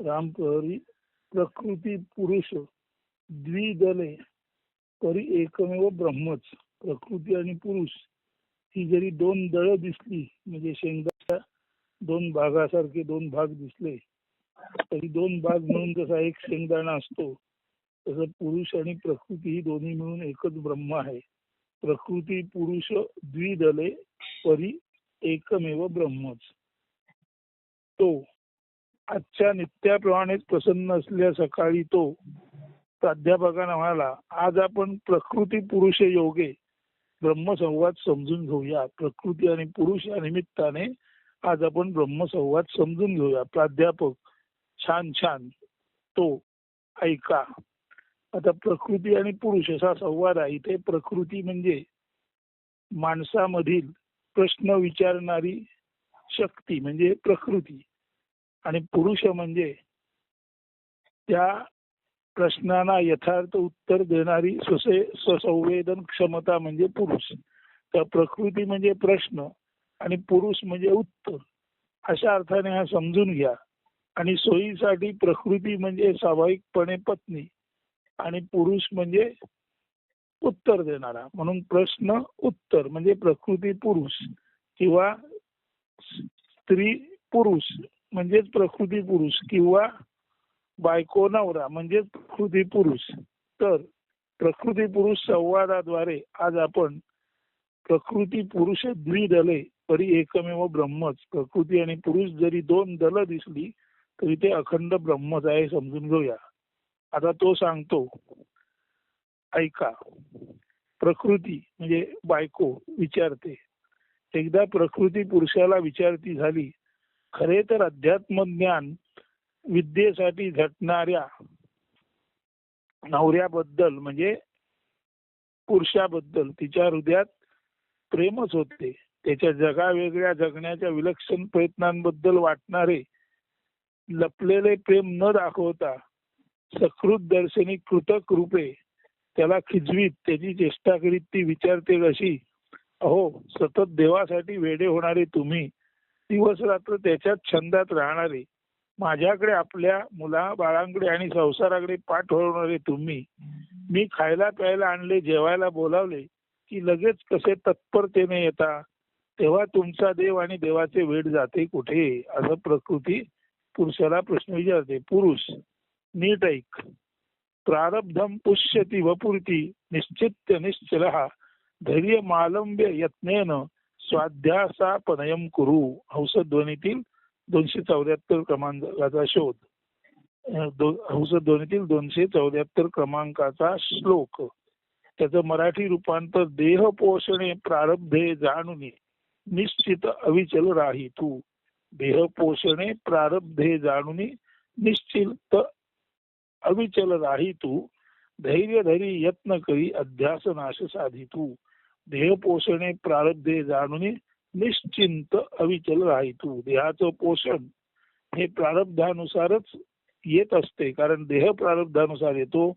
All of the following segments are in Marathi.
रामप्रहरी प्रकृती पुरुष द्विदले तरी एकमेव ब्रह्मच. प्रकृती आणि पुरुष ही जरी दोन दळ दिसली म्हणजे शेंगदाच्या दोन भागासारखे दोन भाग दिसले तरी दोन भाग म्हणून जसा एक शेंगदाणा असतो तसं पुरुष आणि प्रकृती ही दोन्ही मिळून एकच ब्रह्म आहे. प्रकृती पुरुष द्विदले परी एकमेव ब्रह्मच. तो आजच्या नित्याप्रमाणेच प्रसन्न असल्या सकाळी तो प्राध्यापकांना म्हणाला आज आपण प्रकृती पुरुष योगे ब्रह्मसंवाद समजून घेऊया. प्रकृती आणि पुरुष या निमित्ताने आज आपण ब्रह्मसंवाद समजून घेऊया. प्राध्यापक छान छान. तो ऐका. आता प्रकृती आणि पुरुष असा संवाद आहे. इथे प्रकृती म्हणजे माणसामधील प्रश्न विचारणारी शक्ती म्हणजे प्रकृती. आणि पुरुष म्हणजे त्या प्रश्नांना यथार्थ उत्तर देणारी स्वसे स्वसंवेदन क्षमता म्हणजे पुरुष. तर प्रकृती म्हणजे प्रश्न आणि पुरुष म्हणजे उत्तर. अशा अर्थाने हा समजून घ्या. आणि सोयीसाठी प्रकृती म्हणजे स्वाभाविकपणे पत्नी आणि पुरुष म्हणजे उत्तर देणारा. म्हणून प्रश्न उत्तर म्हणजे प्रकृती पुरुष किंवा स्त्री पुरुष. म्हणजेच प्रकृती पुरुष किंवा बायको नवरा म्हणजेच प्रकृती पुरुष. तर प्रकृती पुरुष संवादाद्वारे आज आपण प्रकृती पुरुष द्विदले तरी एकमेव ब्रह्मच. प्रकृती आणि पुरुष जरी दोन दल दिसली तरी ते अखंड ब्रह्मच आहे समजून घेऊया. आता तो सांगतो ऐका प्रकृती म्हणजे बायको विचारते. एकदा प्रकृती पुरुषाला विचारती झाली खरे तर अध्यात्म ज्ञान विद्येसाठी झटणाऱ्या नवऱ्याबद्दल म्हणजे पुरुषाबद्दल तिच्या हृदयात प्रेमच होते. त्याच्या जगा वेगळ्या जगण्याच्या विलक्षण प्रयत्नांबद्दल वाटणारे लपलेले प्रेम न दाखवता सकृत दर्शनी कृतक रूपे त्याला खिजवीत त्याची चेष्टा करीत ती विचारते कशी अहो सतत देवासाठी वेडे होणारे तुम्ही दिवस रात्र त्याच्याच छंदात राहणारे माझ्याकडे आपल्या मुला बाळांकडे आणि संसाराकडे पाठ वळवणारे तुम्ही मी खायला प्यायला आणले जेवायला बोलावले की लगेच कसे तत्परतेने येता? तेव्हा तुमचा देव आणि देवाचे वेड जाते कुठे? असं प्रकृती पुरुषाला प्रश्न विचारते. पुरुष नीट ऐक. प्रारब्धम पुष्यती वपुरती निश्चित्य निश्चल धैर्य मालंब्य यत्नेन स्वाध्यासा पनयम कुरु. हंसध्वनीतील दोनशे चौऱ्याहत्तर क्रमांकाचा शोध. हंसध्वनीतील दोनशे चौऱ्याहत्तर क्रमांकाचा श्लोक. त्याचं मराठी रूपांतर देह पोषणे प्रारब्धे जाणून. निश्चित अविचल राही तू देह पोषणे प्रारब्धे जाणून. निश्चित अविचल राही तू धैर्य धरी यत्न करी अध्यास नाश साधी तू ध्येय पोषणे प्रारब्धे जाणून निश्चिंत अविचल राही देहाचं पोषण हे प्रारब्धानुसारच येत असते कारण देह प्रारब्धानुसार येतो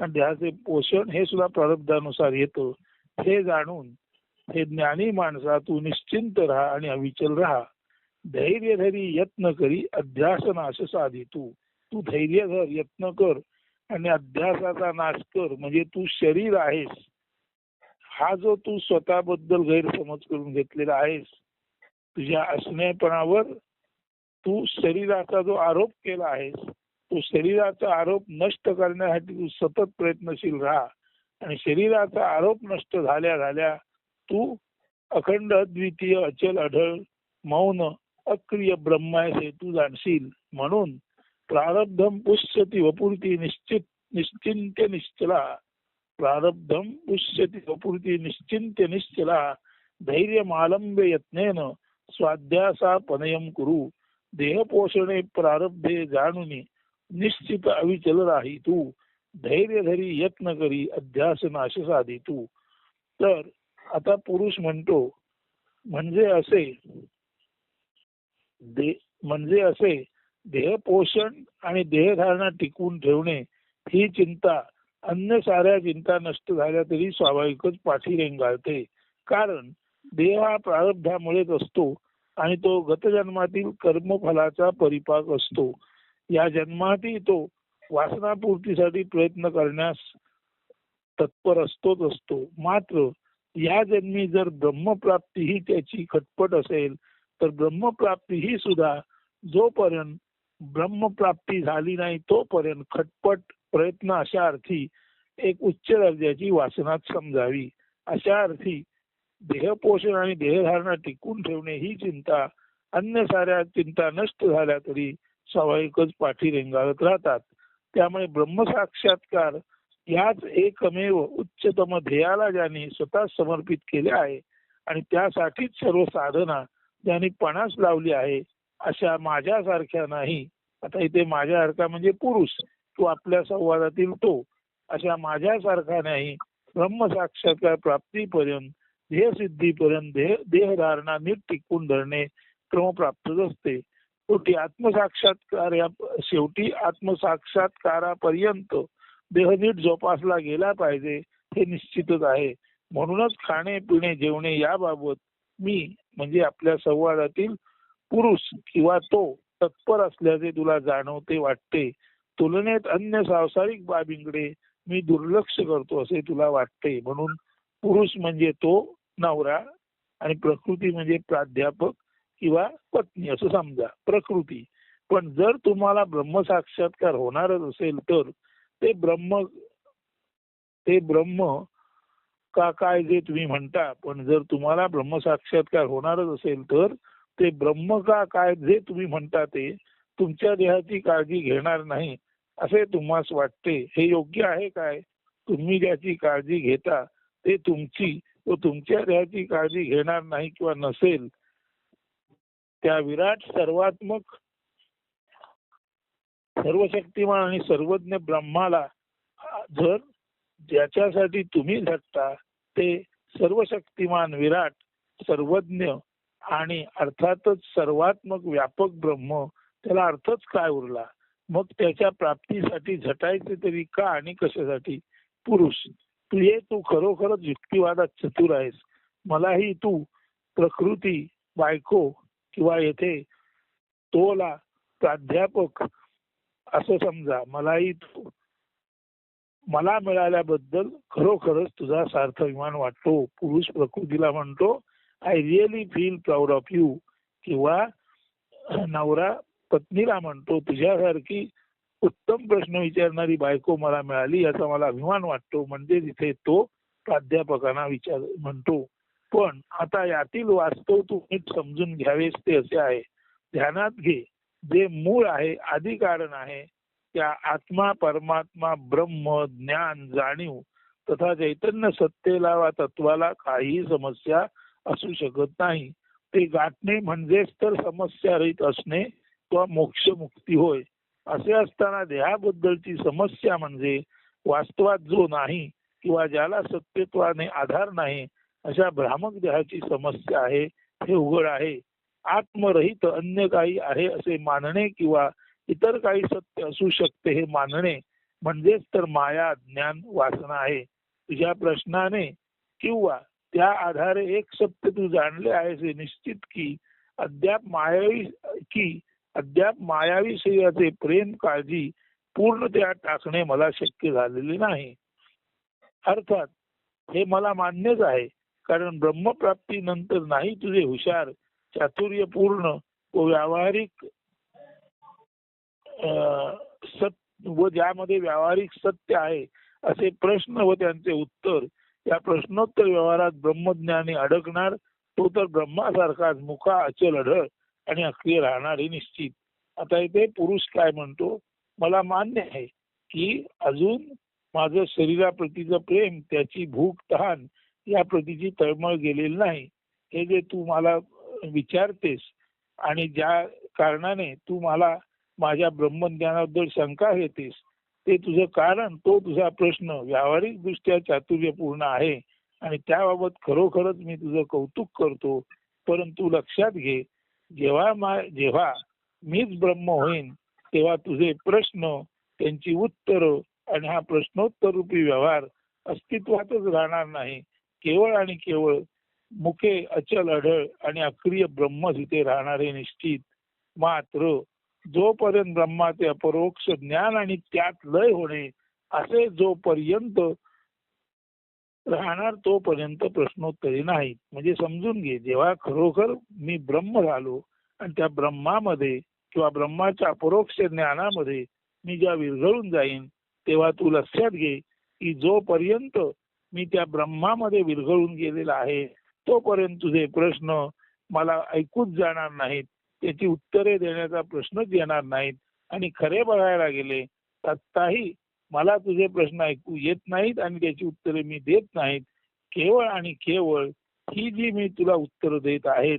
आणि देहाचे पोषण हे सुद्धा प्रारब्धानुसार येतं. हे जाणून हे ज्ञानी माणसा तू निश्चिंत राहा आणि अविचल राहा. धैर्य धरी यत्न करी अध्यास नाश साधी तू तू धैर्य धर यत्न कर आणि अध्यासाचा नाश कर म्हणजे तू शरीर आहेस. हा जो तू स्वतःबद्दल गैरसमज करून घेतलेला आहेस तुझ्या असण्यापणावर तू शरीराचा जो आरोप केला आहेस तो शरीराचा आरोप नष्ट करण्यासाठी तू सतत प्रयत्नशील राहा. आणि शरीराचा आरोप नष्ट झाल्या झाल्या तू अखंड अद्वितीय अचल अढळ मौन अक्रिय ब्रह्मायसे तू जाणशील. म्हणून प्रारब्धम पुष्यती वपुरती निश्चित निश्चिंत निश्चला. प्रारब्धम पुष्यती वपुरती निश्चिंत्य निश्चला धैर्य मालंब्य यत्नेन स्वाध्यासा पनयम कुरु। देह पोषणे प्रारब्धे जाणून निश्चित अविचल राही तू धैर्य धरी यत्न करी अध्यास नाश साधी तू तर आता पुरुष म्हणतो म्हणजे असे दे म्हणजे असे देह पोषण आणि देहधारणा टिकवून ठेवणे ही चिंता अन्य साऱ्या चिंता नष्ट झाल्या तरी स्वाभाविकच पाठी रेंगाळते कारण देह हा प्रारब्धामुळेच असतो आणि तो गतजन्मातील कर्मफलाचा परिपाक असतो. या जन्मातही तो वासनापूर्तीसाठी प्रयत्न करण्यास तत्पर असतोच असतो. मात्र या जन्मी जर ब्रह्मप्राप्ती ही त्याची खटपट असेल तर ब्रह्मप्राप्ती ही सुद्धा जोपर्यंत ब्रह्मप्राप्ती झाली नाही तोपर्यंत खटपट प्रयत्न अशा अर्थी एक उच्च दर्जाची वासनात समजावी. अशा अर्थी देहपोषण आणि देहधारणा टिकून ठेवणे ही चिंता अन्य साऱ्या चिंता नष्ट झाल्या तरी स्वाभाविकच पाठी रेंगाळत राहतात. त्यामुळे ब्रह्मसाक्षात्कार याच एकमेव उच्चतम ध्येयाला ज्यांनी स्वतः समर्पित केले आहे आणि त्यासाठीच सर्व साधना ज्यांनी पणास लावली आहे अशा माझ्यासारख्या नाही. आता इथे माझ्यासारखा म्हणजे पुरुष. तू आपल्या संवादातील तो. अशा माझ्यासारखा नाही. ब्रह्मसाक्षात्कार प्राप्तीपर्यंत ध्येयसिद्धीपर्यंत देहधारणा नीट टिकून धरणे क्रमप्राप्तच असते. शेवटी आत्मसाक्षात्कार या शेवटी आत्मसाक्षात्कारापर्यंत देह नीट जोपासला गेला पाहिजे हे निश्चितच आहे. म्हणूनच खाणे पिणे जेवणे याबाबत मी म्हणजे आपल्या संवादातील पुरुष किंवा तो तत्पर असल्याचे तुला जाणवते वाटते तुलनेत अन्य सांसारिक बाबींकडे मी दुर्लक्ष करतो असे तुला वाटते म्हणून पुरुष म्हणजे तो नवरा आणि प्रकृती म्हणजे प्राध्यापक किंवा पत्नी असं समजा प्रकृती. पण जर तुम्हाला ब्रह्मसाक्षात्कार होणारच असेल तर ते ब्रह्म ते ब्रह्म का काय जे तुम्ही म्हणता पण जर तुम्हाला ब्रह्मसाक्षात्कार होणारच असेल तर ते ब्रह्म का काय जे तुम्ही म्हणता ते तुमच्या देहाची काळजी घेणार नाही. असे तुम्हाला वाटते हे योग्य आहे काय? तुम्ही ज्याची काळजी घेता ते तुमची व तुमच्या देहाची काळजी घेणार नाही किंवा नसेल त्या विराट सर्वात्मक सर्वशक्तिमान आणि सर्वज्ञ ब्रह्माला जर ज्याच्यासाठी तुम्ही झटता ते सर्वशक्तिमान विराट सर्वज्ञ आणि अर्थातच सर्वात्मक व्यापक ब्रह्म त्याला अर्थच काय उरला? मग त्याच्या प्राप्तीसाठी झटायचे तरी का आणि कशासाठी? पुरुष तू तू खरोखरच युक्तिवादात चतुर आहेस. मलाही तू प्रकृती बायको किंवा येथे तोला प्राध्यापक असं समजा. मलाही तू मला मिळाल्याबद्दल खरोखरच तुझा सार्थ अभिमान वाटतो. पुरुष प्रकृतीला म्हणतो I really feel proud of you किंवा नवरा पत्नीला म्हणतो तुझ्यासारखी उत्तम प्रश्न विचारणारी बायको मला मिळाली याचा मला अभिमान वाटतो. म्हणजे तिथे तो प्राध्यापकांना विचार म्हणतो. पण आता यातील वास्तव तू नीट समजून घ्यावेस ते असे आहे. ध्यानात घे. जे मूळ आहे आधी कारण आहे. त्या आत्मा परमात्मा ब्रह्म ज्ञान जाणीव तथा चैतन्य सत्तेला वा तत्वाला काही समस्या असू शकत नाही. ते गाठणे म्हणजेच तर समस्या रहित असणे किंवा मोक्ष मुक्ती होय असे असताना देहाबद्दलची समस्या म्हणजे वास्तवात जो नाही किंवा ज्याला सत्यत्वाने आधार नाही अशा भ्रामक देहाची समस्या आहे हे उघड आहे. आत्मरहित अन्य काही आहे असे मानणे किंवा इतर काही सत्य असू शकते हे मानणे म्हणजेच तर माया ज्ञान वासना आहे. तुझ्या प्रश्नाने किंवा त्या आधारे एक सत्य तू जाणले आहेस हे निश्चित की अद्याप मायावी की अद्याप मायाविषयाचे प्रेम काळजी पूर्णतया टाकणे मला शक्य झालेले नाही. अर्थात हे मला मान्यच आहे कारण ब्रह्मप्राप्तीनंतर नाही तुझे हुशार चातुर्यपूर्ण व व्यावहारिक सत्य व ज्यामध्ये व्यावहारिक सत्य आहे असे प्रश्न व त्यांचे उत्तर या प्रश्नोत्तर व्यवहारात ब्रह्मज्ञानी अडकणार तो तर ब्रह्मासारखाच मुखा अचल अढळ आणि अक्रिय राहणार निश्चित. आता इथे पुरुष काय म्हणतो मला मान्य आहे की अजून माझं शरीराप्रतीचं प्रेम त्याची भूक तहान या प्रतीची तळमळ गेलेली नाही. हे जे तू मला विचारतेस आणि ज्या कारणाने तू मला माझ्या ब्रह्मज्ञानाबद्दल शंका घेतेस ते तुझं कारण तो तुझा प्रश्न व्यावहारिक दृष्ट्या चातुर्यपूर्ण आहे. आणि त्याबाबत खरोखरच मी तुझं कौतुक करतो. परंतु लक्षात घे जेव्हा जेव्हा मीच ब्रह्म होईन तेव्हा तुझे प्रश्न त्यांची उत्तर आणि हा प्रश्नोत्तर रूपी व्यवहार अस्तित्वातच राहणार नाही. केवळ आणि केवळ मुखे अचल अढळ आणि अक्रिय ब्रह्म तिथे राहणारे निश्चित. मात्र जोपर्यंत ब्रह्माचे अपरोक्ष ज्ञान आणि त्यात लय होणे असे जोपर्यंत राहणार तोपर्यंत प्रश्नोत्तरी नाहीत. म्हणजे समजून घे जेव्हा खरोखर मी ब्रह्म झालो आणि त्या ब्रह्मामध्ये किंवा ब्रह्माच्या अपरोक्ष ज्ञानामध्ये मी ज्या विरघळून जाईन तेव्हा तू लक्षात घे की जोपर्यंत मी त्या ब्रह्मामध्ये विरघळून गेलेला आहे तोपर्यंत तुझे प्रश्न मला ऐकूच जाणार नाहीत. त्याची उत्तरे देण्याचा प्रश्नच येणार नाहीत. आणि खरे बघायला गेले आत्ताही मला तुझे प्रश्न ऐकू येत नाहीत आणि त्याची उत्तरे मी देत नाहीत. केवळ आणि केवळ ही जी मी तुला उत्तर देत आहेत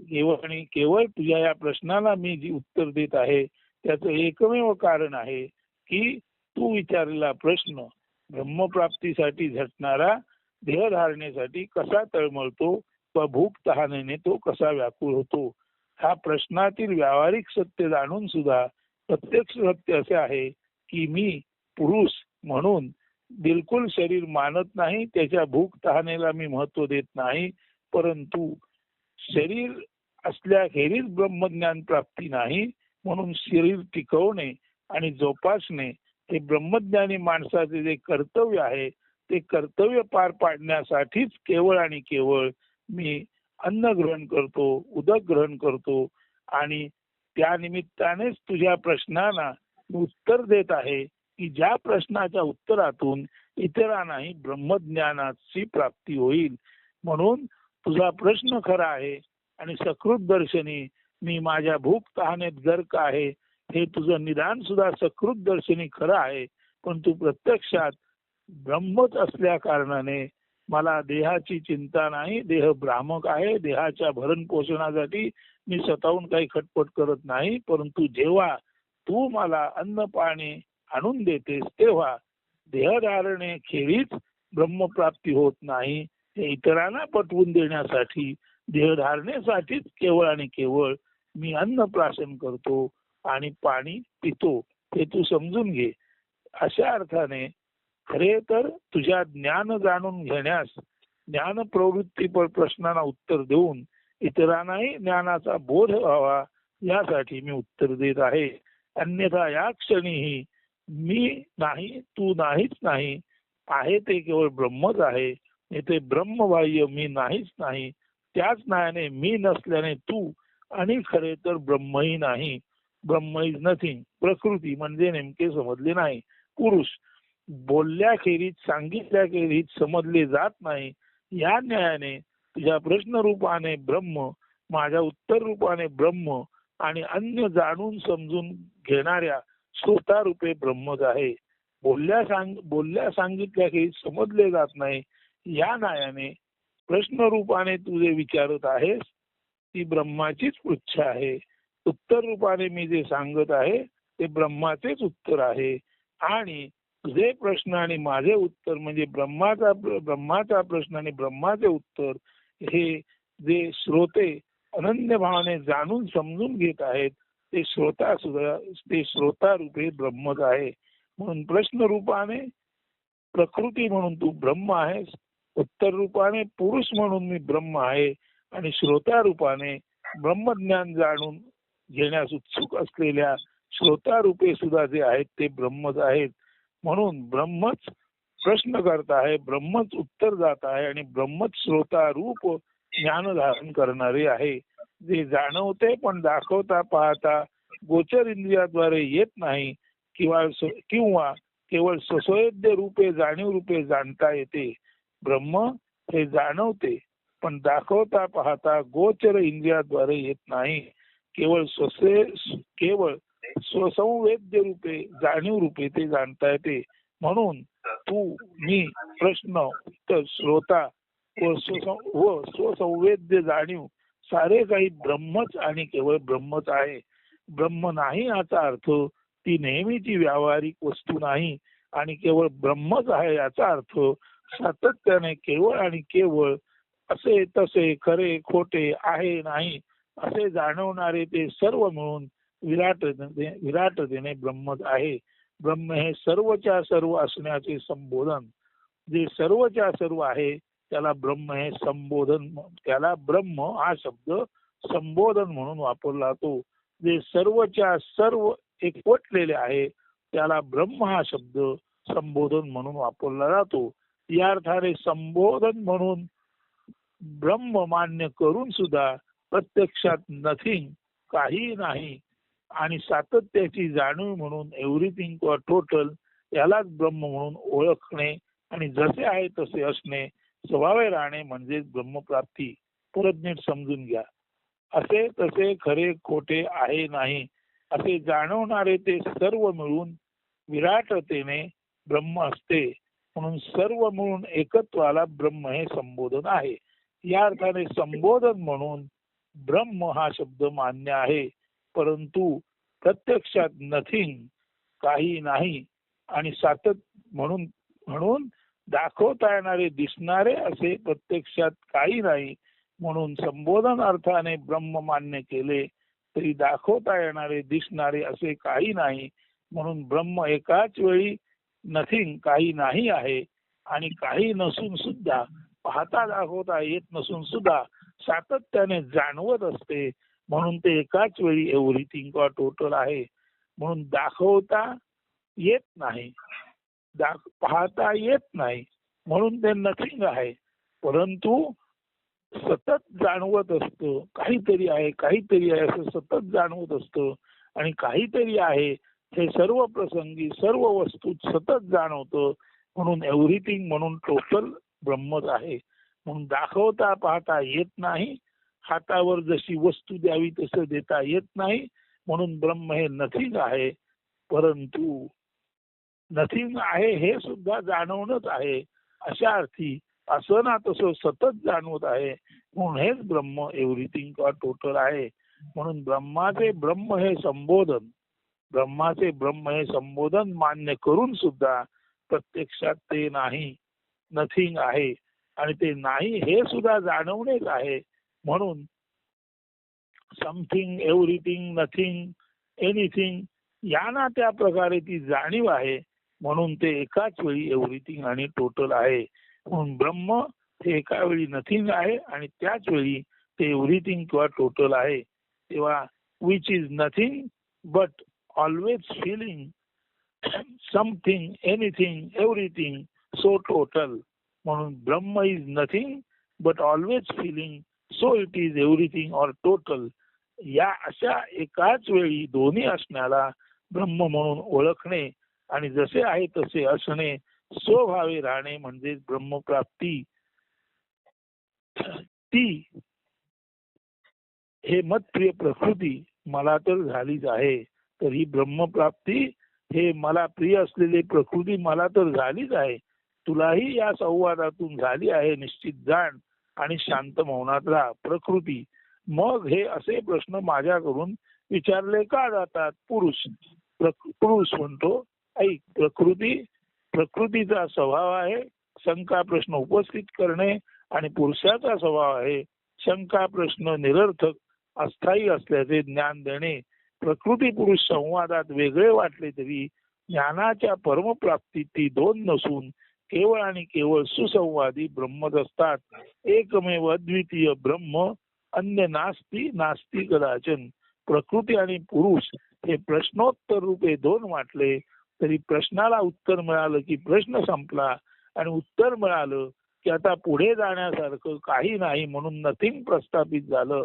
केवळ आणि केवळ तुझ्या या प्रश्नाला मी जी उत्तर देत आहे त्याचं एकमेव कारण आहे की तू विचारलेला प्रश्न ब्रह्मप्राप्तीसाठी झटणारा देहधारणेसाठी कसा तळमळतो व भूक तहानेने तो कसा व्याकुळ होतो हा प्रश्नातील व्यावहारिक सत्य जाणून सुद्धा प्रत्यक्ष सत्य असे आहे की मी पुरुष म्हणून बिलकुल शरीर मानत नाही त्याच्या भूक तहानेला मी महत्त्व देत नाही परंतु शरीर असल्याखेरीज ब्रह्मज्ञान प्राप्ती नाही म्हणून शरीर टिकवणे आणि जोपासणे हे ब्रह्मज्ञानी माणसाचे जे कर्तव्य आहे ते कर्तव्य पार पाडण्यासाठीच केवळ आणि केवळ मी अन्न ग्रहण करतो उदक ग्रहण करतो आणि त्या निमित्तानेच तुझ्या प्रश्नांना उत्तर देत आहे की ज्या प्रश्नाच्या उत्तरातून इतरांनाही ब्रह्मज्ञानाची प्राप्ती होईल. म्हणून तुझा प्रश्न खरा आहे आणि सकृत दर्शनी मी माझ्या भूक तहानेत गर्क आहे. हे तुझं निदान सुद्धा सकृत दर्शनी खरं आहे. पण तू प्रत्यक्षात ब्रह्मच असल्या कारणाने मला देहाची चिंता नाही. देह भ्रामक आहे. देहाच्या भरण पोषणासाठी मी स्वतःहून काही खटपट करत नाही. परंतु जेव्हा तू मला अन्न पाणी आणून देतेस तेव्हा देहधारणे खेरीच ब्रह्मप्राप्ती होत नाही. हे इतरांना पटवून देण्यासाठी देहधारणेसाठीच केवळ आणि केवळ मी अन्न प्राशन करतो आणि पाणी पितो हे तू समजून घे. अशा अर्थाने खरे तर तुझ्या ज्ञान जाणून घेण्यास ज्ञान प्रवृत्तीपर प्रश्नांना उत्तर देऊन इतरांनाही ज्ञानाचा बोध व्हावा यासाठी मी उत्तर देत आहे. अन्यथा या क्षणीही मी नाही तू नाहीच नाही. आहे ते केवळ ब्रह्मच आहे. येथे ब्रह्मबाह्य मी नाहीच नाही. त्याच नायाने मी नसल्याने तू आणि खरे तर ब्रह्मही नाही. ब्रह्म इज नथिंग. प्रकृती म्हणजे नेमके समजले नाही. पुरुष बोलल्याखेरीज सांगितल्याखेरीज समजले जात नाही. या न्यायाने तुझ्या प्रश्न रूपाने ब्रह्म माझ्या उत्तर रूपाने ब्रह्म आणि अन्य जाणून समजून घेणाऱ्या श्रोता रूपे ब्रह्मच आहे. बोलल्या सांग बोलल्या सांगितल्या की समजले जात नाही. या न्यायाने प्रश्न रूपाने तू जे विचारत आहेस ती ब्रह्माचीच पृच्छ आहे. उत्तर रूपाने मी जे सांगत आहे ते ब्रह्माचेच उत्तर आहे. आणि तुझे प्रश्न आणि माझे उत्तर म्हणजे ब्रह्माचा ब्रह्माचा प्रश्न आणि ब्रह्माचे उत्तर हे जे श्रोते अनन्य भावाने जाणून समजून घेत आहेत ते श्रोता सुद्धा ते श्रोता रूपे ब्रह्मच आहे. म्हणून प्रश्न रूपाने प्रकृती म्हणून तू ब्रह्म आहेस उत्तर रूपाने पुरुष म्हणून मी ब्रह्म आहे आणि श्रोता रूपाने ब्रह्मज्ञान जाणून घेण्यास उत्सुक असलेल्या श्रोता रूपे सुद्धा जे आहेत ते ब्रह्मच आहेत. म्हणून ब्रह्मच प्रश्न करत आहे ब्रह्मच उत्तर जात आहे आणि ब्रह्मच श्रोता रूप ज्ञान धारण करणारे आहे. जे जाणवते पण दाखवता पाहता गोचर इंद्रियाद्वारे येत नाही किंवा किंवा केवळ ससोयद्य रूपे जाणीव रूपे जाणता येते. ब्रह्म हे जाणवते पण दाखवता पाहता गोचर इंद्रियाद्वारे येत नाही. केवळ स्वसे केवळ स्वसंवेद्य रूपे जाणीव रूपे ते जाणता येते. म्हणून तू मी प्रश्न उत्तर श्रोता व व स्वसंवेद्य जाणीव सारे काही ब्रह्मच आणि केवळ ब्रह्मच आहे. ब्रह्म नाही याचा अर्थ ती नेहमीची व्यावहारिक वस्तू नाही आणि केवळ ब्रह्मच आहे याचा अर्थ सातत्याने केवळ आणि केवळ असे तसे खरे खोटे आहे नाही असे जाणवणारे ते सर्व मिळून विराट विराटतेने ब्रह्मच आहे. ब्रह्म हे सर्वच्या सर्व असण्याचे संबोधन. जे सर्वच्या सर्व आहे त्याला ब्रह्म हे संबोधन त्याला ब्रह्म हा शब्द संबोधन म्हणून वापरला जातो जे सर्वच्या सर्व एकवटलेले आहे त्याला ब्रह्म हा शब्द संबोधन म्हणून वापरला जातो. या अर्थाने संबोधन म्हणून ब्रह्म मान्य करून सुद्धा प्रत्यक्षात नथिंग काही नाही. आणि सातत्याची जाणीव म्हणून एव्हरीथिंग किंवा टोटल यालाच ब्रह्म म्हणून ओळखणे आणि जसे आहे तसे असणे स्वभावे राहणे म्हणजे ब्रह्मप्राप्ती. परत नीट समजून घ्या. असे तसे खरे खोटे आहे नाही. असे जाणवणारे ते सर्व मिळून विराटतेने ब्रह्म असते. म्हणून सर्व मिळून एकत्वाला ब्रह्म हे संबोधन आहे. या अर्थाने संबोधन म्हणून ब्रह्म हा शब्द मान्य आहे. परंतु प्रत्यक्षात नथिंग काही नाही आणि सातत म्हणून म्हणून दाखवता येणारे दिसणारे असे प्रत्यक्षात काही नाही. म्हणून संबोधन अर्थाने ब्रह्म मान्य केले तरी दाखवता येणारे दिसणारे असे काही नाही. म्हणून ब्रह्म एकाच वेळी नथिंग काही नाही आहे. आणि काही नसून सुद्धा पाहता दाखवता येत नसून सुद्धा सातत्याने जाणवत असते. म्हणून ते एकाच वेळी एव्हरीथिंग किंवा टोटल आहे. म्हणून दाखवता येत नाही. पाहता येत नाही. म्हणून ते नथिंग आहे. परंतु सतत जाणवत असतं. काहीतरी आहे काहीतरी आहे असं सतत जाणवत असतं. आणि काहीतरी आहे हे सर्व प्रसंगी सर्व वस्तू सतत जाणवतं. म्हणून एव्हरीथिंग म्हणून टोटल ब्रह्मच आहे. म्हणून दाखवता पाहता येत नाही. हातावर जशी वस्तू द्यावी तसं देता येत नाही. म्हणून ब्रह्म हे नथिंग आहे. परंतु नथिंग आहे हे सुद्धा जाणवणच आहे. अशा अर्थी असं ना तसं सतत जाणवत आहे. म्हणून हेच ब्रह्म एव्हरीथिंग किंवा टोटल आहे. म्हणून ब्रह्माचे ब्रह्म हे संबोधन ब्रह्माचे ब्रह्म हे संबोधन मान्य करून सुद्धा प्रत्यक्षात ते नाही नथिंग आहे. आणि ते नाही हे सुद्धा जाणवणेच आहे. म्हणून समथिंग एव्हरीथिंग नथिंग एनिथिंग यांना त्या प्रकारे ती जाणीव आहे. म्हणून ते एकाच वेळी एव्हरीथिंग आणि टोटल आहे. म्हणून ब्रह्म हे एका वेळी नथिंग आहे आणि त्याच वेळी ते एव्हरीथिंग किंवा टोटल आहे. तेव्हा which is nothing but always filling something anything everything so total म्हणून Brahman is nothing but always filling so it is everything or total या अशा एकाच वेळी दोन्ही असण्याला ब्रह्म म्हणून ओळखणे आणि जसे आहे तसे असणे स्वभावे राहणे म्हणजे ब्रह्मप्राप्ती. ती हे मतप्रिय प्रकृती मला तर झालीच आहे तर ही ब्रह्मप्राप्ती हे मला प्रिय असलेली प्रकृती मला तर झालीच आहे. तुलाही या संवादातून झाली आहे निश्चित जाण आणि शांत मौनात राहा. प्रकृती. मग हे असे प्रश्न माझ्याकडून विचारले का जातात? पुरुष. पुरुष म्हणतो ऐक प्रकृती प्रकृतीचा स्वभाव आहे शंका प्रश्न उपस्थित करणे आणि पुरुषाचा स्वभाव आहे शंका प्रश्न निरर्थक अस्थायी असल्याचे ज्ञान देणे प्रकृती पुरुष संवादात वेगळे वाटले तरी ज्ञानाच्या परमप्राप्तीत ती दोन नसून केवळ आणि केवळ सुसंवादी ब्रह्मच असतात. एकमेव अद्वितीय ब्रह्म अन्य नास्ती नास्ती कदाचन प्रकृती आणि पुरुष हे प्रश्नोत्तर रूपे दोन वाटले तरी प्रश्नाला उत्तर मिळालं की प्रश्न संपला आणि उत्तर मिळालं की आता पुढे जाण्यासारखं काही नाही म्हणून नथिंग प्रस्थापित झालं.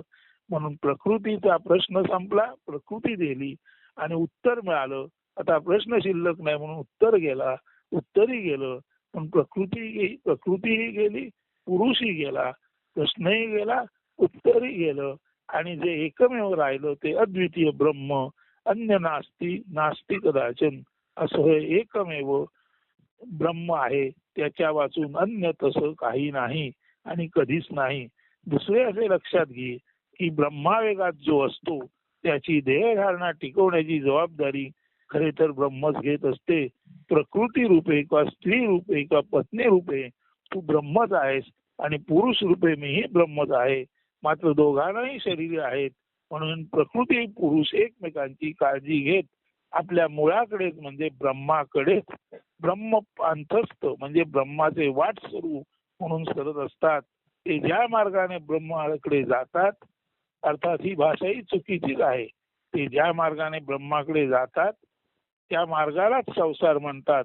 म्हणून प्रकृतीचा प्रश्न संपला प्रकृती दिली आणि उत्तर मिळालं. आता प्रश्न शिल्लक नाही म्हणून उत्तर गेला उत्तरही गेलं. पण प्रकृती प्रकृतीही गेली पुरुषही गेला प्रश्नही गेला उत्तरही गेलं. आणि जे एकमेव राहिलं ते अद्वितीय ब्रह्म अन्य नास्ती नास्ती कदाचन. असं एकमेव ब्रह्म आहे. त्याच्या वाचून अन्य तसं काही नाही आणि कधीच नाही. दुसरे असे लक्षात घे की ब्रह्मावेगात जो असतो त्याची देहधारणा टिकवण्याची जबाबदारी खरे तर ब्रह्मच घेत असते. प्रकृती रूपे किंवा स्त्री रूपे किंवा पत्नी रूपे तू ब्रह्मच आहेस आणि पुरुष रूपे मीही ब्रह्मच आहे. मात्र दोघांनाही शरीर आहेत. म्हणून प्रकृती पुरुष एकमेकांची काळजी घेत आपल्या मुळाकडेच म्हणजे ब्रह्माकडेच ब्रह्म अंतस्थ म्हणजे ब्रह्माचे वाट स्वरूप म्हणून करत असतात. ते ज्या मार्गाने ब्रह्माकडे जातात अर्थात ही भाषा ही चुकीचीच आहे. ते ज्या मार्गाने ब्रह्माकडे जातात त्या मार्गालाच संसार म्हणतात.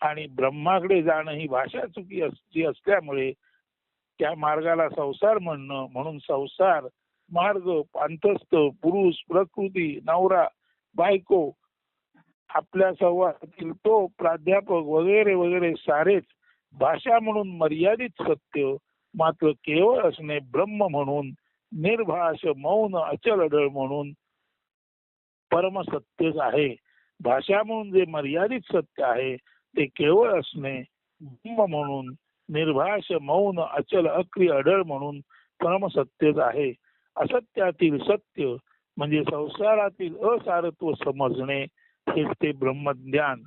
आणि ब्रह्माकडे जाणं ही भाषा चुकी असती असल्यामुळे त्या मार्गाला संसार म्हणणं म्हणून संसार मार्ग पांथस्थ पुरुष प्रकृती नवरा बायको आपल्या संवादातील तो प्राध्यापक वगैरे वगैरे सारेच भाषा म्हणून मर्यादित सत्य मात्र केवळ असणे ब्रह्म म्हणून निर्भाष मौन अचल अडळ म्हणून परमसत्यच आहे. भाषा म्हणून जे मर्यादित सत्य आहे ते केवळ असणे ब्रह्म म्हणून निर्भाष मौन अचल अक्रिय अडळ म्हणून परमसत्यच आहे. असत्यातील सत्य म्हणजे संसारातील असारत्व समजणे हेच ते ब्रह्मज्ञान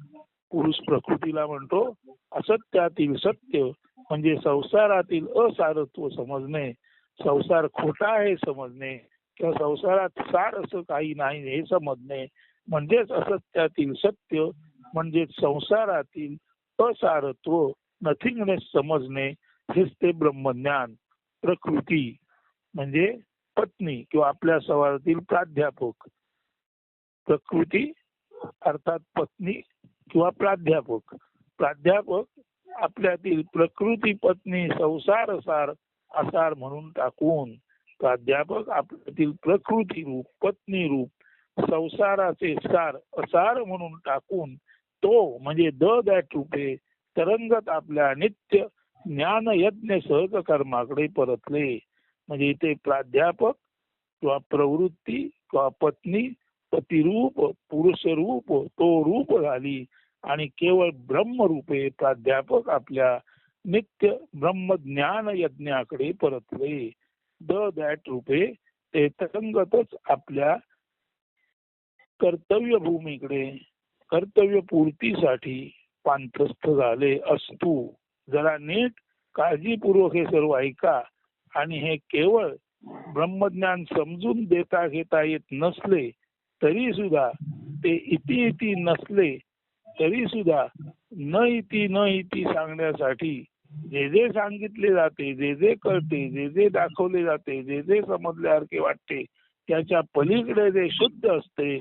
पुरुष प्रकृतीला म्हणतो असत्यातील सत्य म्हणजे संसारातील असारत्व समजणे संसार खोटा आहे समजणे किंवा संसारात सार असं काही नाही हे समजणे म्हणजेच असत्यातील सत्य म्हणजेच संसारातील असारत्व नथिंगनेस समजणे हेच ते ब्रह्मज्ञान. प्रकृती म्हणजे पत्नी किंवा आपल्या संवादातील प्राध्यापक. प्रकृती अर्थात पत्नी किंवा प्राध्यापक. प्राध्यापक आपल्यातील प्रकृती पत्नी संसार सार असार म्हणून टाकून प्राध्यापक आपल्यातील प्रकृती रूप पत्नी रूप संसाराचे सार असार म्हणून टाकून तो म्हणजे द दॅट रूपे तरंगत आपल्या नित्य ज्ञान यज्ञ सहज कर्माकडे परतले. म्हणजे इथे प्राध्यापक किंवा प्रवृत्ती किंवा पत्नी पतिरूप पुरुष रूप तो रूप झाली आणि केवळ ब्रह्मरूपे प्राध्यापक आपल्या नित्य ब्रह्मज्ञान यज्ञाकडे परतले. द दॅट रूपे ते तरंगतच आपल्या कर्तव्य भूमीकडे कर्तव्य पूर्तीसाठी पांथस्थ झाले असतू. जरा नीट काळजीपूर्वक हे सर्व ऐका आणि हे केवळ ब्रह्मज्ञान समजून देता घेता येत नसले तरी सुद्धा ते इति इति नसले तरी सुद्धा न इति न इति सांगण्यासाठी जे जे सांगितले जाते जे जे कळते जे जे दाखवले जाते जे जे समजल्यासारखे वाटते त्याच्या पलीकडे जे शुद्ध असते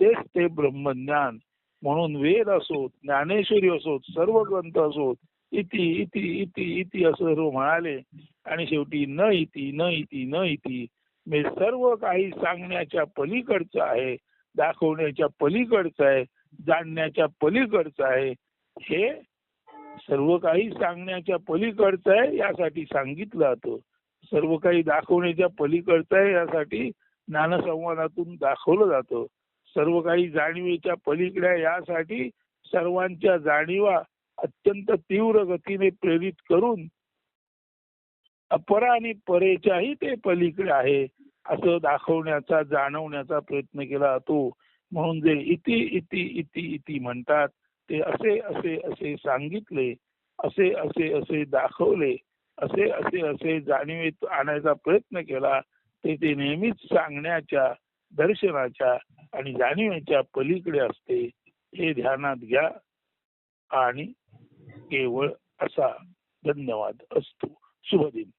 तेच ते ब्रह्मज्ञान. म्हणून वेद असोत ज्ञानेश्वरी असोत सर्व ग्रंथ असोत इति इति इति इति असं सर्व म्हणाले. आणि शेवटी न इति न इति न इति मी सर्व काही सांगण्याच्या पलीकडचं आहे दाखवण्याच्या पलीकडचं आहे जाणण्याच्या पलीकडचं आहे. हे सर्व काही सांगण्याच्या पलीकडचं आहे यासाठी सांगितलं जातं. सर्व काही दाखवण्याच्या पलीकडचं आहे यासाठी ज्ञानसंवादातून दाखवलं जातं. सर्व काही जाणीवेच्या पलीकडे यासाठी सर्वांच्या जाणीवा अत्यंत तीव्र गतीने प्रेरित करून अपरा आणि परेच्याही ते पलीकडे आहे असं दाखवण्याचा जाणवण्याचा प्रयत्न केला जातो. म्हणून जे इति इति इति इति म्हणतात ते असे असे असे सांगितले असे असे असे दाखवले असे असे असे जाणीवेत आणायचा प्रयत्न केला ते ते नेहमीच सांगण्याच्या दर्शनाच्या आणि जाणीवेच्या पलीकडे असते. हे ध्यानात घ्या आणि केवळ असा धन्यवाद असतो. शुभ दिन